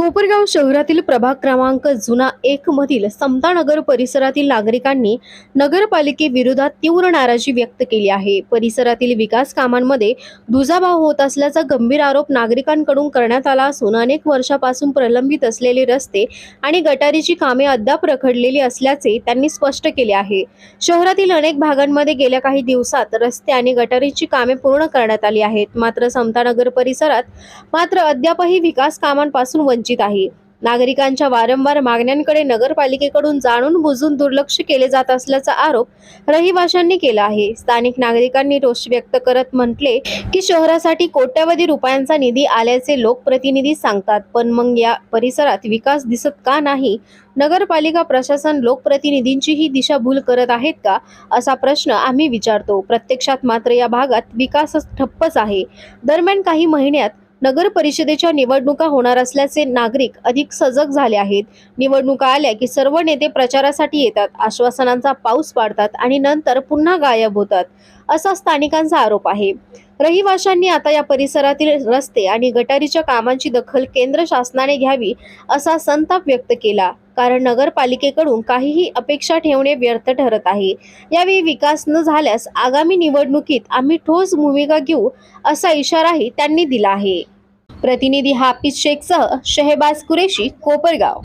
कोपरगाव शहरातील प्रभाग क्रमांक जुना एक मधील समतानगर परिसरातील नागरिकांनी नगरपालिकेविरोधात तीव्र नाराजी व्यक्त केली आहे. परिसरातील विकास कामांमध्ये दुजाभाव होत असल्याचा गंभीर आरोप नागरिकांकडून करण्यात आला असून अनेक वर्षापासून प्रलंबित असलेले रस्ते आणि गटारीची कामे अद्याप रखडलेली असल्याचे त्यांनी स्पष्ट केले आहे. शहरातील अनेक भागांमध्ये गेल्या काही दिवसात रस्ते आणि गटारीची कामे पूर्ण करण्यात आली आहेत. मात्र समतानगर परिसरात मात्र अद्यापही विकास कामांपासून वंचित आहे. नागरिकांच्या वारंवार मागण्यांकडे नगरपालिकेकडून जाणून बुजून दुर्लक्ष केले जात असल्याचा आरोप रहिवाशांनी केला आहे. स्थानिक नागरिकांनी रोष व्यक्त करत म्हटले की शहरासाठी कोट्यवधी रुपयांचा निधी आल्याचे लोकप्रतिनिधी सांगतात पण मग या परिसरात विकास दिसत का नाही? नगरपालिका प्रशासन लोकप्रतिनिधींची ही दिशाभूल करत आहेत का? असा प्रश्न आम्ही विचारतो. प्रत्यक्षात मात्र या भागात विकास ठप्पच आहे. दरम्यान काही महिन्यात नगर परिषदेच्या निवडणुका होणार असल्याचे नागरिक अधिक सजग झाले आहेत. निवडणुका आल्या की सर्व नेते प्रचारासाठी येतात आश्वासनांचा पाऊस पाडतात आणि नंतर पुन्हा गायब होतात असा स्थानिकांचा आरोप आहे. रहिवाशांनी आता या परिसरातील रस्ते आणि गटारीच्या कामांची दखल केंद्र शासनाने घ्यावी असा संताप व्यक्त केला. कारण नगरपालिकेकडून काहीही अपेक्षा ठेवणे व्यर्थ ठरत आहे. यावेळी विकास न झाल्यास आगामी निवडणुकीत आम्ही ठोस भूमिका घेऊ असा इशाराही त्यांनी दिला आहे. प्रतिनिधी हाफिज शेखसह शहेबाज कुरेशी कोपरगाव.